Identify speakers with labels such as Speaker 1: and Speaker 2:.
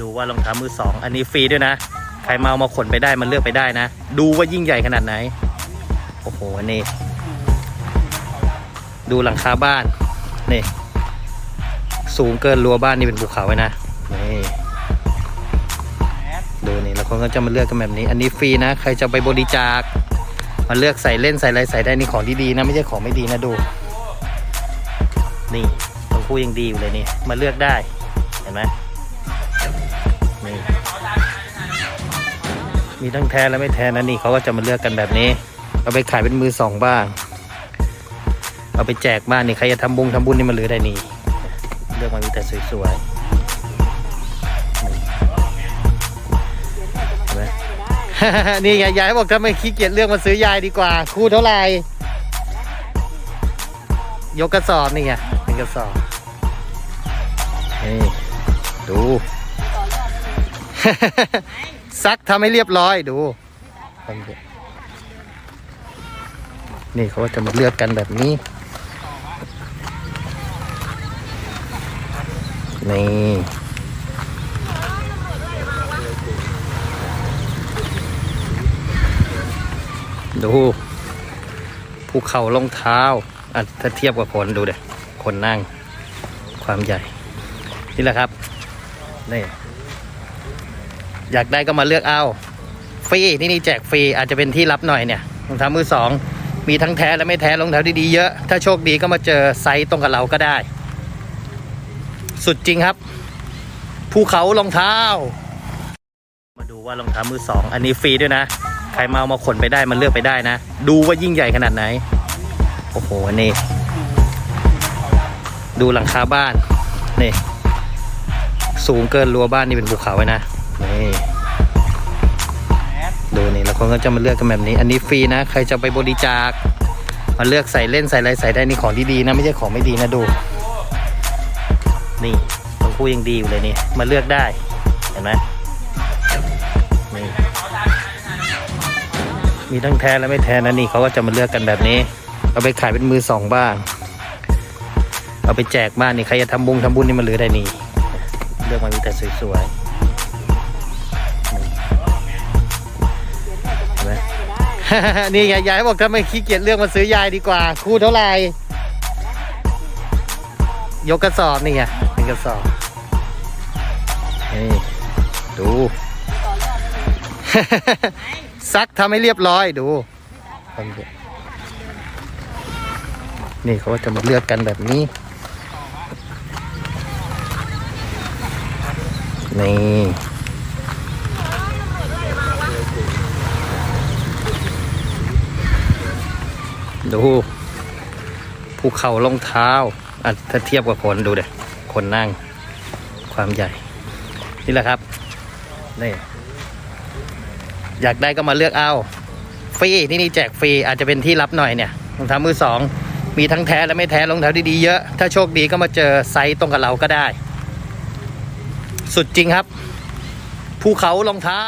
Speaker 1: ดูว่ารองเท้ามือสองอันนี้ฟรีด้วยนะ ใครมาเอามาขนไปได้มันเลือกไปได้นะ ดูว่ายิ่งใหญ่ขนาดไหน โอ้โหอันนี่ ดูหลังคาบ้าน นี่ สูงเกินรั้วบ้านนี่เป็นภูเขาไว้นะ นี่ดูนี่แล้วคนก็จะมาเลือกกันแบบนี้ อันนี้ฟรีนะ ใครจะไปบริจาค มาเลือกใส่เล่นใส่อะไรใส่ได้นี่ของดีๆนะ ไม่ใช่ของไม่ดีนะดู นี่ต้องพูดยังดีอยู่เลยนี่ มาเลือกได้ เห็นไหม มีทั้งแท้และไม่แท้นะนี่เขาก็จะมาเลือกกันแบบนี้ เอาไปขายเป็นมือสองบ้าง เอาไปแจกบ้านนี่ใครจะทำบุญทำบุญนี่มาเลือได้นี่ เลือกมามีแต่สวยๆเห็นไหมนี่ไงยายบอกถ้าไม่ขี้เกียจเลือกมาซื้อยายดีกว่า คู่เท่าไหร่ยกกระสอบนี่ไงเป็นกระสอบนี่ดู ซักทำให้เรียบร้อยดูนี่เขาก็จะมาเลือกกันแบบนี้ นี่ดูภูเขารองเท้าอะถ้าเทียบกับคนดูเด็คนนั่งความใหญ่ นี่แหละครับ นี่ อยากได้ก็มาเลือกเอาฟรีที่นี่แจกฟรีอาจจะเป็นที่รับหน่อยเนี่ยรองเท้ามือสองมีทั้งแท้และไม่แท้รองเท้าดีๆเยอะ ถ้าโชคดีก็มาเจอไซส์ตรงกับเราก็ได้ สุดจริงครับภูเขารองเท้า มาดูว่ารองเท้ามือสองอันนี้ฟรีด้วยนะ ใครมาเอามาขนไปได้มันเลือกไปได้นะ ดูว่ายิ่งใหญ่ขนาดไหน โอ้โหอันนี่ ดูหลังคาบ้านนี่สูงเกินรั้วบ้านนี่เป็นภูเขาไว้นะ นี่ดูนี่แล้วคนก็จะมาเลือกกันแบบนี้ อันนี้ฟรีนะ ใครจะไปบริจาค มาเลือกใส่เล่นใส่อะไรใส่ได้นี่ของดีๆนะ ไม่ใช่ของไม่ดีนะดู นี่ต้องพูดยังดีอยู่เลยนี่ มาเลือกได้ เห็นไหมนี่มีทั้งแท้และไม่แท้นะนี่เขาก็จะมาเลือกกันแบบนี้ เอาไปขายเป็นมือสองบ้าง เอาไปแจกบ้านนี่ใครจะทำบุญทำบุญนี่มาเลือกได้นี่ เลือกมามีแต่สวยๆ นี่ไงยายบอกถ้าไม่ขี้เกียจเลือกมาซื้อยายดีกว่า คู่เท่าไหร่ยกกระสอบนี่ไงเป็นกระสอบนี่ดูซักทำให้เรียบร้อยดูนี่เขาจะมาเลือกกันแบบนี้ นี่ ดูภูเขารองเท้าอะถ้าเทียบกับคนดูเด็คนนั่งความใหญ่ นี่แหละครับนี่อยากได้ก็มาเลือกเอาฟรีที่นี่แจกฟรีอาจจะเป็นที่รับหน่อยเนี่ยรองเท้ามือสองมีทั้งแท้และไม่แท้รองเท้าดีๆเยอะ ถ้าโชคดีก็มาเจอไซส์ตรงกับเราก็ได้ สุดจริงครับภูเขารองเท้า